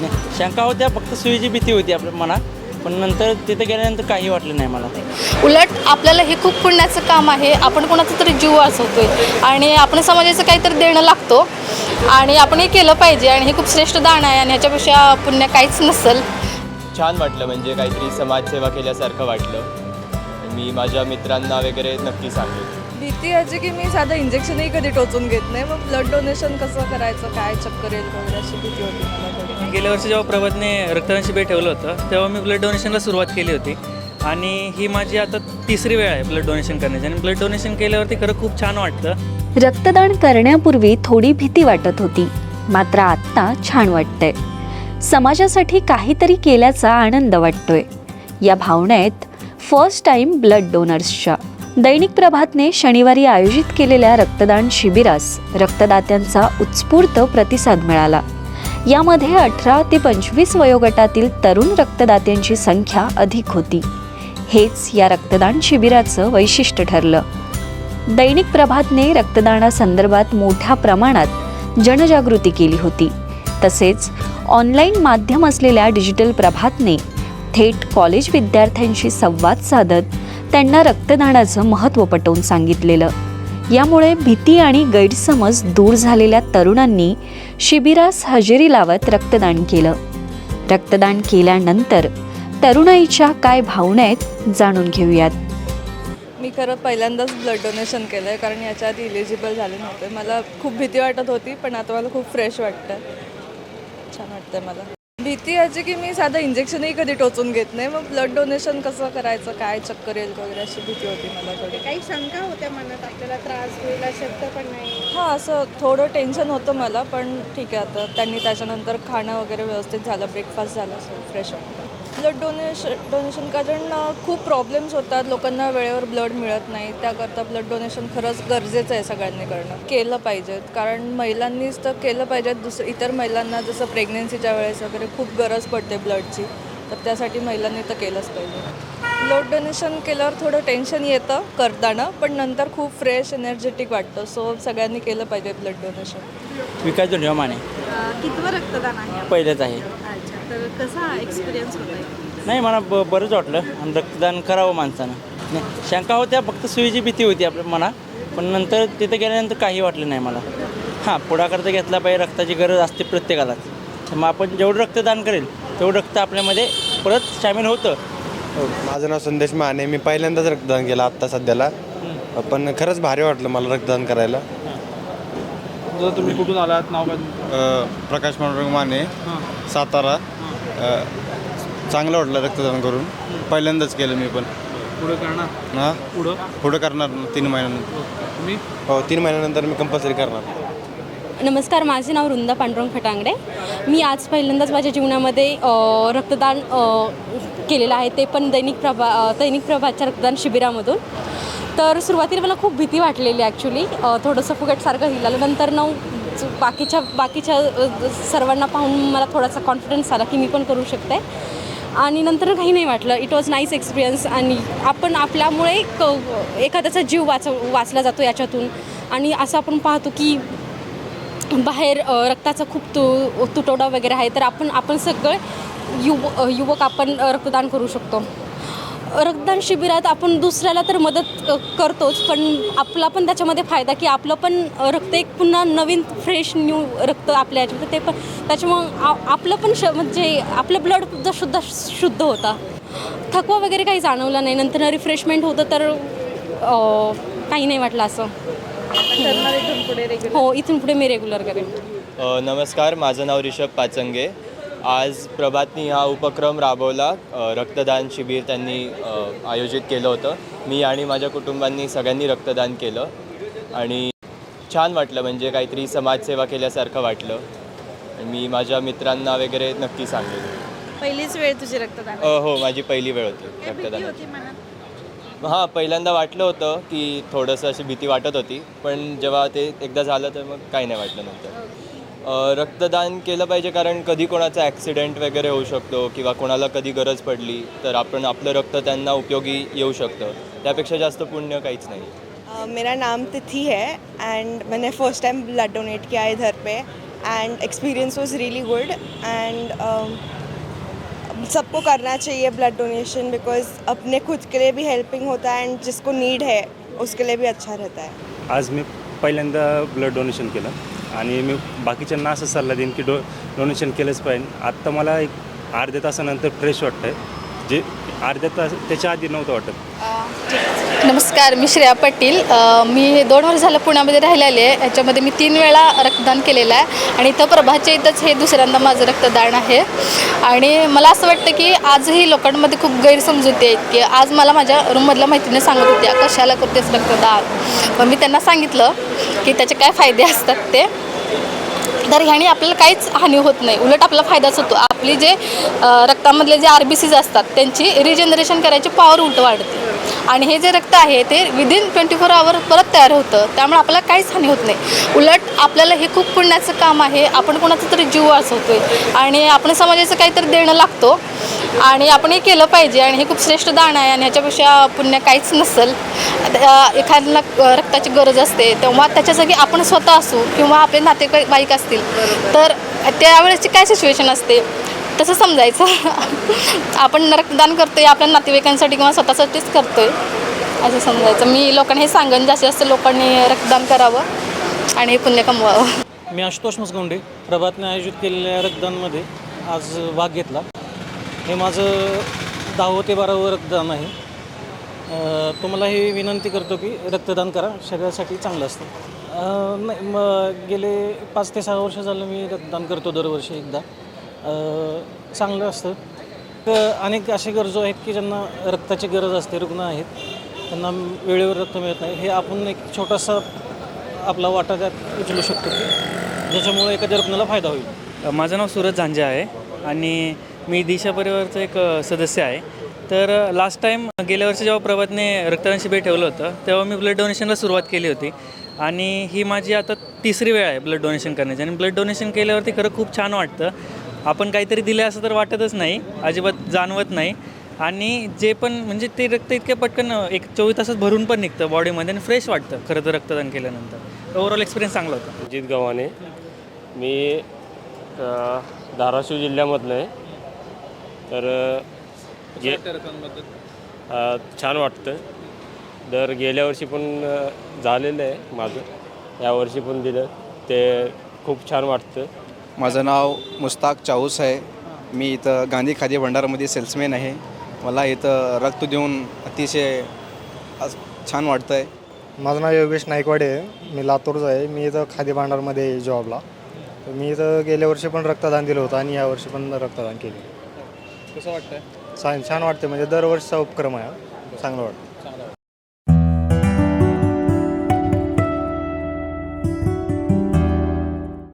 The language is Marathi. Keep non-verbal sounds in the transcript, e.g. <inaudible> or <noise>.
नाही, शंका होत्या फक्त सुईची भीती होती आपल्या मनात. पण नंतर तिथे गेल्यानंतर काही वाटलं नाही मला. उलट आपल्याला हे खूप पुण्याचं काम आहे. आपण कोणाचा तरी जीव वाचवतोय. आणि आपण समाजाचं काहीतरी देणं लागतो. आणि आपण हे केलं पाहिजे. आणि हे खूप श्रेष्ठ दान आहे. आणि ह्याच्यापेक्षा पुण्य काहीच नसेल. छान वाटलं म्हणजे काहीतरी समाजसेवा केल्यासारखं वाटलं. मी माझ्या मित्रांना वगैरे नक्की सांगेन. भीती याची की मी साधं इंजेक्शनही कधी टोचून घेत नाही. मग ब्लड डोनेशन कसं करायचं? काय चक्कर येईल? वगैरे अशी भीती होती मला गेल्या वर्षी जेव्हा प्रभातने रक्तदान शिबिर ठेवलं होतं तेव्हा मी ब्लड डोनेशनला सुरुवात केली होती. आणि ही माझी आता तिसरी वेळ आहे ब्लड डोनेशन करण्याची. आणि ब्लड डोनेशन केल्यावरती खरं खूप छान वाटतं रक्तदान करण्यापूर्वी थोडी भीती वाटत होती. मात्र आत्ता छान वाटतंय. समाजासाठी काहीतरी केल्याचा आनंद वाटतोय. या भावना आहेत फर्स्ट टाइम ब्लड डोनर्सच्या दैनिक प्रभातने शनिवारी आयोजित केलेल्या रक्तदान शिबिरास रक्तदात्यांचा उत्स्फूर्त प्रतिसाद मिळाला. यामध्ये अठरा ते पंचवीस वयोगटातील तरुण रक्तदात्यांची संख्या अधिक होती. हेच या रक्तदान शिबिराचं वैशिष्ट्य ठरलं. दैनिक प्रभातने रक्तदानासंदर्भात मोठ्या प्रमाणात जनजागृती केली होती. तसेच ऑनलाईन माध्यम असलेल्या डिजिटल प्रभातने थेट कॉलेज विद्यार्थ्यांशी संवाद साधत त्यांना रक्तदानाचं महत्त्व पटवून सांगितलेलं. यामुळे भीती आणि गैरसमज दूर झालेल्या तरुणांनी शिबिरास हजेरी लावत रक्तदान केलं. रक्तदान केल्यानंतर तरुणाईच्या काय भावना आहेत जाणून घेऊयात. मी खरं पहिल्यांदाच ब्लड डोनेशन केलं आहे कारण याच्या आधी इलिजिबल झाले नव्हते. मला खूप भीती वाटत होती पण आता मला खूप फ्रेश वाटतं छान वाटतं मला. भीती याची की मी साधं इंजेक्शनही कधी टोचून घेत नाही. मग ब्लड डोनेशन कसं करायचं काय चक्कर येईल वगैरे अशी भीती होती मला थोडी काही शंका होत्या मनात? आपल्याला त्रास होईल शक्य पण नाही. हां असं थोडं टेन्शन होतं मला पण ठीक आहे आता. त्यांनी त्याच्यानंतर खाणं वगैरे व्यवस्थित झालं ब्रेकफास्ट झाला सो फ्रेश वाटतं ब्लड डोनेशन डोनेशन कारण खूप प्रॉब्लेम्स होतात. लोकांना वेळेवर ब्लड मिळत नाही. त्याकरता ब्लड डोनेशन खरंच गरजेचं आहे सगळ्यांनी करणं. केलं पाहिजे कारण महिलांनीच तर केलं पाहिजे दुसरं इतर महिलांना जसं प्रेग्नेन्सीच्या वेळेस वगैरे खूप गरज पडते ब्लडची तर त्यासाठी महिलांनी तर केलंच पाहिजे. ब्लड डोनेशन केल्यावर थोडं टेन्शन येतं करताना पण नंतर खूप फ्रेश एनर्जेटिक वाटतं. सो सगळ्यांनी केलं पाहिजे ब्लड डोनेशन विकास जोडवा माने? कितवं रक्तदान आहे? पहिलेच आहे. अच्छा तर कसा एक्सपिरियन्स होता नाही मला ब बरंच वाटलं. आणि रक्तदान करावं माणसानं. नाही शंका होत्या फक्त सुईची भीती होती आपल्या मनात. पण नंतर तिथे गेल्यानंतर काही वाटलं नाही मला. हां पुढाकरता घेतला पाहिजे रक्ताची गरज असते प्रत्येकालाच. तर मग आपण जेवढं रक्तदान करेल तेवढं रक्त आपल्यामध्ये परत सामील होतं. हो, माझं नाव संदेश माने. मी पहिल्यांदाच रक्तदान केलं आत्ता सध्याला. पण खरंच भारी वाटलं मला रक्तदान करायला. जर तुम्ही कुठून आलात? नाव काय प्रकाश पांडुरंग माने. सातारा. चांगलं वाटलं रक्तदान करून. पहिल्यांदाच केलं मी पण. पुढे करणार? हां? पुढं? पुढं करणार तीन महिन्यानंतर. तुम्ही हो तीन महिन्यानंतर मी कंपल्सरी करणार. नमस्कार माझे नाव वृंदा पांडुरंग फटांगडे. मी आज पहिल्यांदाच माझ्या जीवनामध्ये अ, रक्तदान अ, केलेलं आहे. ते पण दैनिक प्रभा अ, दैनिक प्रभातच्या रक्तदान शिबिरामधून. तर सुरुवातीला मला खूप भीती वाटलेली ॲक्च्युली थोडंसं फुगटसारखं हिला नंतर न बाकीच्या बाकीच्या अ, सर्वांना पाहून मला थोडासा कॉन्फिडन्स आला की मी पण करू शकते. आणि नंतर काही नाही वाटलं. इट वॉज नाईस एक्सपिरियन्स आणि आपण आपल्यामुळे क एखाद्याचा जीव वाच वाचला जातो याच्यातून. आणि असं आपण पाहतो की बाहेर रक्ताचा खूप तु तुटवडा वगैरे आहे तर आपण आपण सगळे युव युवक आपण रक्तदान करू शकतो. रक्तदान शिबिरात आपण दुसऱ्याला तर मदत करतोच पण आपला पण त्याच्यामध्ये फायदा की आपलं पण रक्त एक पुन्हा नवीन फ्रेश न्यू रक्त आपल्या याच्यामध्ये ते पण त्याच्यामुळं आ- आपलं पण श म्हणजे आपलं ब्लड शुद्ध शुद्ध होता. थकवा वगैरे काही जाणवला नाही नंतर रिफ्रेशमेंट होतं तर काही नाही वाटलं असं. हो इथून पुढे मी रेग्युलर करेन. नमस्कार माझं नाव रिषभ पाचंगे. आज प्रभातनी हा उपक्रम राबवला. रक्तदान शिबिर त्यांनी आयोजित केलं होतं. मी आणि माझ्या कुटुंबांनी सगळ्यांनी रक्तदान केलं. आणि छान वाटलं म्हणजे काहीतरी समाजसेवा केल्यासारखं वाटलं. आणि मी माझ्या मित्रांना वगैरे नक्की सांगेन. पहिलीच वेळ तुझी रक्तदान हो माझी पहिली वेळ होती मनात? हां पहिल्यांदा वाटलं होतं की थोडंसं अशी भीती वाटत होती. पण जेव्हा ते एकदा झालं तर मग काही नाही वाटलं नंतर. रक्तदान केलं पाहिजे कारण कधी कोणाचा ॲक्सिडेंट वगैरे होऊ शकतो किंवा कोणाला कधी गरज पडली तर आपण आपलं रक्त त्यांना उपयोगी येऊ शकतं. त्यापेक्षा जास्त पुण्य काहीच नाही. मेरा नाम तिथि है एंड मैंने फर्स्ट टाइम ब्लड डोनेट किया है इधर पे and experience was really good and सबको करना चाहिए ब्लड डोनेशन बिकॉज अपने खुद के लिए भी हेल्पिंग होता है एंड जिसको नीड है उसके लिए भी अच्छा रहता है। आज मी पहिल्यांदा ब्लड डोनेशन केलं. आणि मी बाकीच्यांना असं सल्ला देईन की डो डोनेशन केलंच पाहिजे. आत्ता मला एक अर्ध्या तासानंतर फ्रेश वाटतं आहे जे अर्ध्या तास त्याच्या आधी नव्हतं वाटत. नमस्कार मी श्रेया पाटील. मी दोन वर्ष झालं पुण्यामध्ये राहिलेले आहे. ह्याच्यामध्ये मी तीन वेळा रक्तदान केलेलं आहे. आणि इथं प्रभाच्या इथंच हे दुसऱ्यांदा माझं रक्तदान आहे. आणि मला असं वाटतं की आजही लोकांमध्ये खूप गैरसमजुती आहेत की आज मला माझ्या रूममधल्या मैत्रिणी सांगत होत्या कशाला करतेस रक्तदान? मग मी त्यांना सांगितलं की त्याचे काय फायदे असतात ते. तर ह्याने आपल्याला काहीच हानी होत नाही. उलट आपला फायदाच होतो. आपली जे रक्तामधले जे आर बी सीज असतात त्यांची रिजनरेशन करायची पॉवर उलट वाढते. आणि हे जे रक्त आहे ते विदिन ट्वेंटी फोर आवर परत तयार होतं. त्यामुळे आपल्याला काहीच हानी होत नाही. उलट आपल्याला हे खूप पुण्याचं काम आहे. आपण कोणाचा तरी जीव वाचवतोय. आणि आपण समाजाचं काहीतरी देणं लागतो. आणि आपण हे केलं पाहिजे. आणि हे खूप श्रेष्ठ दान आहे. आणि ह्याच्यापेक्षा पुण्य काहीच नसेल. एखाद्याला रक्ताची गरज असते तेव्हा त्याच्या जागी आपण स्वतः असू किंवा आपले नातेवाईक असतील. तर त्यावेळेसची काय सिच्युएशन असते? तसं समजायचं. <laughs> आपण रक्तदान करतोय आपल्या नातेवाईकांसाठी किंवा स्वतःसाठीच करतोय असं समजायचं. मी लोकांना हे सांगेन जास्तीत जास्त लोकांनी रक्तदान करावं आणि हे पुण्य कमवावं. मी आशुतोष मसगोंडे प्रभातने आयोजित केलेल्या रक्तदानमध्ये आज भाग घेतला. हे माझं दहावं ते बारावं रक्तदान आहे. तुम्हाला ही विनंती करतो की रक्तदान करा शरीरासाठी चांगलं असतं. नाही मग गेले पाच ते सहा वर्ष झालं मी रक्तदान करतो दरवर्षी एकदा. चांगलं असतं. तर अनेक असे गरजू आहेत की ज्यांना रक्ताची गरज असते रुग्ण आहेत. त्यांना वेळेवर रक्त मिळत नाही. हे आपण एक छोटासा आपला वाटा त्यात उचलू शकतो की ज्याच्यामुळे एखाद्या रुग्णाला फायदा होईल. माझं नाव सूरज झांजे आहे आणि मी दिशा परिवारचं एक सदस्य आहे. तर लास्ट टाईम गेल्या वर्षी जेव्हा प्रभातने रक्तदान शिबिर ठेवलं होतं तेव्हा मी ब्लड डोनेशनला सुरुवात केली होती. आणि ही माझी आता तिसरी वेळ आहे ब्लड डोनेशन करण्याची. आणि ब्लड डोनेशन केल्यावरती खरं खूप छान वाटतं. आपण काहीतरी दिलं असं तर वाटतच नाही अजिबात जाणवत नाही. आणि जे पण म्हणजे ते रक्त इतक्या पटकन एक चोवीस तासात भरून पण निघतं बॉडीमध्ये आणि फ्रेश वाटतं खरं तर रक्तदान केल्यानंतर. ओव्हरऑल एक्सपिरियन्स चांगला होता. अजित गव्हाणे. मी धाराशिव जिल्ह्यामधलं आहे. तर जे गे छान वाटतं. दर गेल्या वर्षी पण झालेलं आहे माझं. यावर्षी पण दिलं. ते खूप छान वाटतं. माझं नाव मुस्ताक चाऊस आहे. मी इथं गांधी खादी भंडारमध्ये सेल्समॅन आहे. मला इथं रक्त देऊन अतिशय अस- छान वाटतं आहे माझं नाव योगेश नाईकवाडे आहे. मी लातूरचा आहे. मी इथं खादी भांडारमध्ये आहे जॉबला. तर मी इथं गेल्या वर्षी पण रक्तदान दिलं होतं आणि यावर्षी पण रक्तदान केले. कसं वाटतंय? छान छान वाटते म्हणजे दरवर्षीचा उपक्रम आहे हा. चांगलं वाटतं